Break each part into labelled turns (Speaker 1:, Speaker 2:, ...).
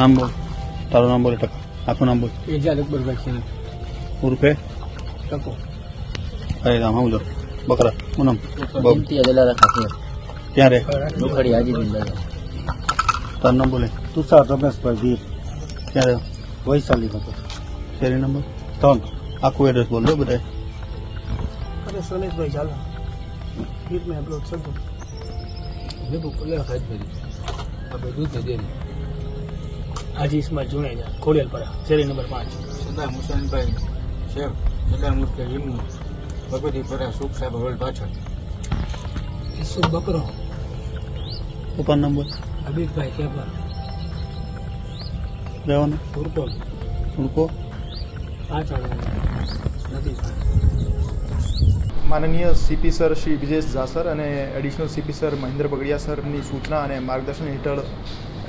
Speaker 1: નામ બોલ. તારું નામ બોલ ટકા આખું નામ બોલ.
Speaker 2: એજાદ અકબરભાઈ છે
Speaker 1: ઉર્ફે
Speaker 2: ટકો.
Speaker 1: અરે રામ હું બકરા હું નામ.
Speaker 3: ઇમ્તિયાઝ અલારા ખાફિર
Speaker 1: ક્યાં રે?
Speaker 3: લોખડી હાજી દાદા
Speaker 1: તારું નામ બોલે.
Speaker 2: તુષાર રમેશભાઈ વીર.
Speaker 1: ક્યાં રે
Speaker 2: વૈશાલી હતો
Speaker 1: શેરી નંબર?
Speaker 2: ત્રણ
Speaker 1: આખું એડ્રેસ બોલ દો બધા
Speaker 2: અરે સનેશભાઈ ચાલો. વીર મેં આપણો સગો લેબુ કલર ખાઈ આ બધું દૂધ દે હાજી ઇસ્માઇલ જુનેજા ખોડિયાલપરા શેરી નંબર પાંચ.
Speaker 4: સરદાર મુસલનભાઈ શેખ સરદાર મુસ્કે હિમનું ભગવતીપરા સુખ સાહેબ રોડ પાછળ.
Speaker 2: ઈસુફ બકરો.
Speaker 1: ઉપર નંબર.
Speaker 2: હબીબભાઈ કેપર
Speaker 1: રહેવાનું
Speaker 2: ઉરપોલ
Speaker 1: ઉડકો
Speaker 2: પાછળ નદી
Speaker 5: માનનીય સીપી સર શ્રી વિજેશ ઝાસર અને additional CP sir Mahendra Bagadiya સરની સૂચના અને માર્ગદર્શન હેઠળ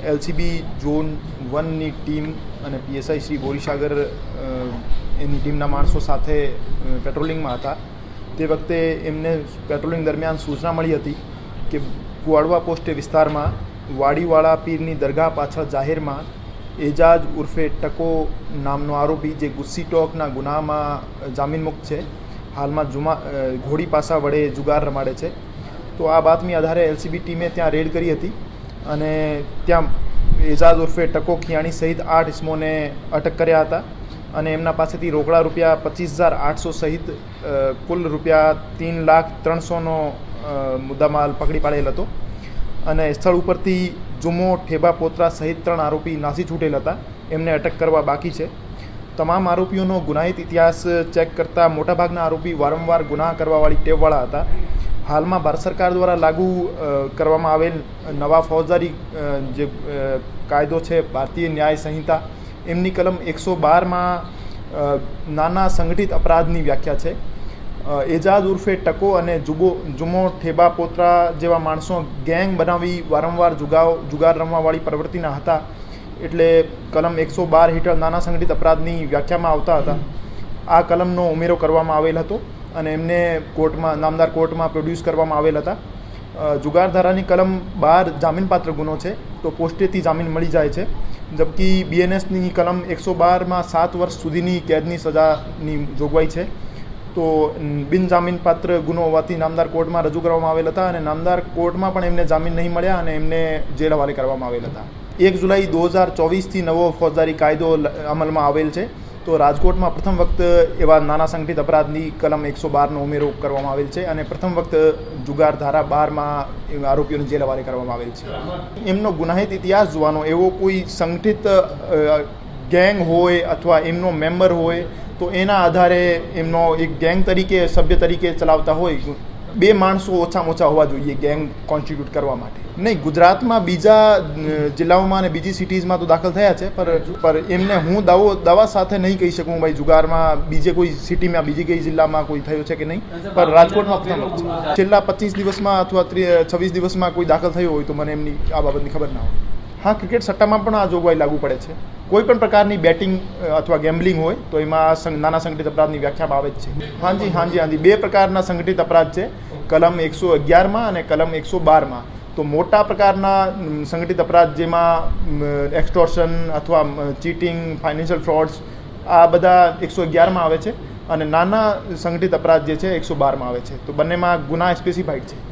Speaker 5: એલસીબી ઝોન વનની ટીમ અને પીએસઆઈ શ્રી બોરીસાગર એની ટીમના માણસો સાથે પેટ્રોલિંગમાં હતા. તે વખતે એમને પેટ્રોલિંગ દરમિયાન સૂચના મળી હતી કે કુવાડવા પોસ્ટે વિસ્તારમાં વાડીવાળા પીરની દરગાહ પાછળ જાહેરમાં એજાજ ઉર્ફે ટકો નામનો આરોપી જે ગુસ્સી ટોકના ગુનામાં જામીન મુક્ત છે, હાલમાં જુમા ઘોડી પાસા વડે જુગાર રમાડે છે. તો આ બાતમી આધારે એલસીબી ટીમે ત્યાં રેડ કરી હતી. અને ત્યાં એજાજ ઉર્ફે ટકો ખિયાણી સહિત આઠ ઇસમોને અટક કર્યા હતા અને એમના પાસેથી રોકડા રૂપિયા પચીસ હજાર આઠસો સહિત કુલ રૂપિયા ત્રણ લાખ ત્રણસોનો મુદ્દામાલ પકડી પાડેલ હતો. અને સ્થળ ઉપરથી જુમો ઠેબા પોતરા સહિત ત્રણ આરોપી નાસી છૂટેલ હતા. એમને અટક કરવા બાકી છે. તમામ આરોપીઓનો ગુનાહિત ઇતિહાસ ચેક કરતાં મોટાભાગના આરોપી વારંવાર ગુનાહ કરવાવાળી ટેવવાળા હતા. હાલમાં ભારત સરકાર દ્વારા લાગુ કરવામાં આવેલ નવા ફૌજદારી જે કાયદો છે, ભારતીય ન્યાય સંહિતા, એમની કલમ એકસો બારમાં નાના સંગઠિત અપરાધની વ્યાખ્યા છે. એજાદ ઉર્ફે ટકો અને જુબો, જુમો ઠેબા પોતરા જેવા માણસો ગેંગ બનાવી વારંવાર જુગાવ, જુગાર રમવાવાળી પ્રવૃત્તિના હતા. એટલે કલમ એકસો બાર હેઠળ નાના સંગઠિત અપરાધની વ્યાખ્યામાં આવતા હતા. આ કલમનો ઉમેરો કરવામાં આવેલ હતો. અને એમને કોર્ટમાં, નામદાર કોર્ટમાં પ્રોડ્યુસ કરવામાં આવેલ હતા. જુગારધારાની જુગાર ધારાની કલમ બાર જામીનપાત્ર ગુનો છે, તો પોસ્ટેથી જામીન મળી જાય છે. જબકી બીએનએસની કલમ એકસો બારમાં સાત વર્ષ સુધીની કેદની સજાની જોગવાઈ છે. તો બિનજામીનપાત્ર ગુનો હોવાથી નામદાર કોર્ટમાં રજૂ કરવામાં આવેલ હતા અને નામદાર કોર્ટમાં પણ એમને જામીન નહીં મળ્યા અને એમને જેલ હવાલે કરવામાં આવેલ હતા. એક જુલાઈ દો હજાર ચોવીસથી નવો ફોજદારી કાયદો અમલમાં આવેલ છે. તો રાજકોટમાં પ્રથમ વખત એવા નાના સંગઠિત અપરાધની કલમ એકસો બારનો ઉમેરો કરવામાં આવેલ છે અને પ્રથમ વખત જુગાર ધારા બારમાં આરોપીઓને જેલ હવાલે કરવામાં આવેલ છે. એમનો ગુનાહિત ઇતિહાસ જોવાનો, એવો કોઈ સંગઠિત ગેંગ હોય અથવા એમનો મેમ્બર હોય તો એના આધારે એમનો એક ગેંગ તરીકે, સભ્ય તરીકે ચલાવતા હોય બે માણસો ઓછામાં ઓછા હોવા જોઈએ ગેંગ કોન્સ્ટિટ્યુટ કરવા માટે. નહીં ગુજરાતમાં બીજા જિલ્લાઓમાં અને બીજી સિટીઝમાં તો દાખલ થયા છે પર પર એમને હું દાવો દવા સાથે નહીં કહી શકું ભાઈ જુગારમાં બીજે કોઈ સિટીમાં બીજી કઈ જિલ્લામાં કોઈ થયો છે કે નહીં? પર રાજકોટમાં પ્રથમ છેલ્લા પચીસ દિવસમાં અથવા છવ્વીસ દિવસમાં કોઈ દાખલ થયો હોય તો મને એમની આ બાબતની ખબર ના હોય. હા ક્રિકેટ સટ્ટામાં પણ આ જોગવાઈ લાગુ પડે છે. કોઈ પણ પ્રકારની બેટિંગ અથવા ગેમ્બલિંગ હોય, તો એમાં નાના સંગઠિત અપરાધની વ્યાખ્યામાં આવે જ છે. હાજી હાજી હાજી. બે પ્રકારના સંગઠિત અપરાધ છે. કલમ એકસો અગિયારમાં અને કલમ એકસો બારમાં. તો મોટા પ્રકારના સંગઠિત અપરાધ જેમાં એક્સટોર્શન અથવા ચીટિંગ ફાઇનાન્શિયલ ફ્રોડ્સ આ બધા એકસો અગિયારમાં આવે છે. અને નાના સંગઠિત અપરાધ જે છે, એકસો બારમાં આવે છે. તો બંનેમાં ગુના સ્પેસિફાઈડ છે.